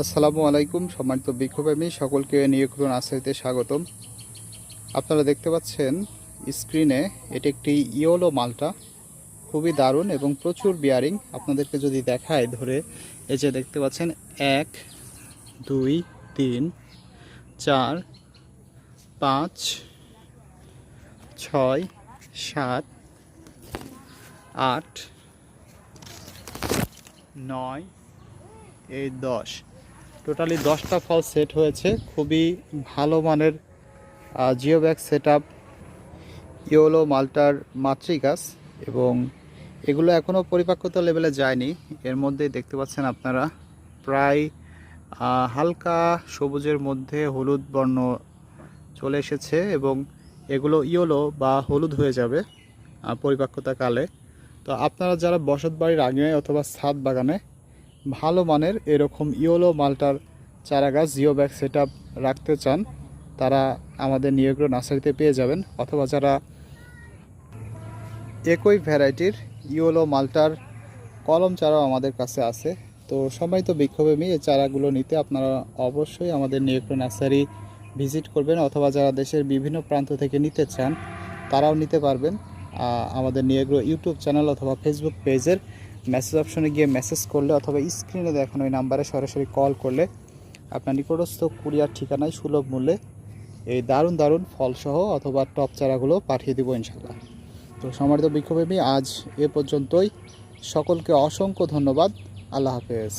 আসসালামু আলাইকুম, সম্মানিত বিক্ষোভপ্রেমী সকলকে নিয়োগরণ আশ্রয়তে স্বাগতম। আপনারা দেখতে পাচ্ছেন স্ক্রিনে এটি একটি ইয়োলো মালটা। খুবই দারুণ এবং প্রচুর বিয়ারিং আপনাদেরকে যদি দেখায় ধরে, এই যে দেখতে পাচ্ছেন, এক, দুই, তিন, চার, পাঁচ, ছয়, সাত, আট, নয়, এই দশ। টোটালি দশটা ফল সেট হয়েছে খুবই ভালো মানের geo bag set up yellow মাল্টার মাতৃগাছ এবং এগুলো এখনও পরিপাক্বতা লেভেলে যায়নি। এর মধ্যে দেখতে পাচ্ছেন আপনারা প্রায় হালকা সবুজের মধ্যে হলুদ বর্ণ চলে এসেছে এবং এগুলো ইয়োলো বা হলুদ হয়ে যাবে আহ, পরিপাক্বতা কালে তো আপনারা যারা বসত বাড়ির আগে অথবা ছাদ বাগানে ভালো মানের এরকম ইয়োলো মালটার চারা গাছ জিও ব্যাগ সেট রাখতে চান, তারা আমাদের নিয়োগ্র নার্সারিতে পেয়ে যাবেন। অথবা যারা একই ভ্যারাইটির ইয়োলো মালটার কলম চারাও আমাদের কাছে আছে। তো সবাই তো বিক্ষোভেমী, এই চারাগুলো নিতে আপনারা অবশ্যই আমাদের নিয়োগ্র নার্সারি ভিজিট করবেন, অথবা যারা দেশের বিভিন্ন প্রান্ত থেকে নিতে চান, তারাও নিতে পারবেন। আমাদের নিয়োগ্র ইউটিউব চ্যানেল অথবা ফেসবুক পেজের মেসেজ অপশনে গিয়ে মেসেজ করলে অথবা স্ক্রিনে দেখানো, ওই নাম্বারে সরাসরি কল করলে আপনার নিকটস্থ কুরিয়ার ঠিকানায় সুলভ মূল্যে এই দারুণ দারুণ ফলসহ অথবা টপ চারাগুলো পাঠিয়ে দেবো ইনশাল্লাহ তো সমারিত বিক্ষোভেমী আজ এ পর্যন্তই। সকলকে অসংখ্য ধন্যবাদ। আল্লাহ হাফেজ।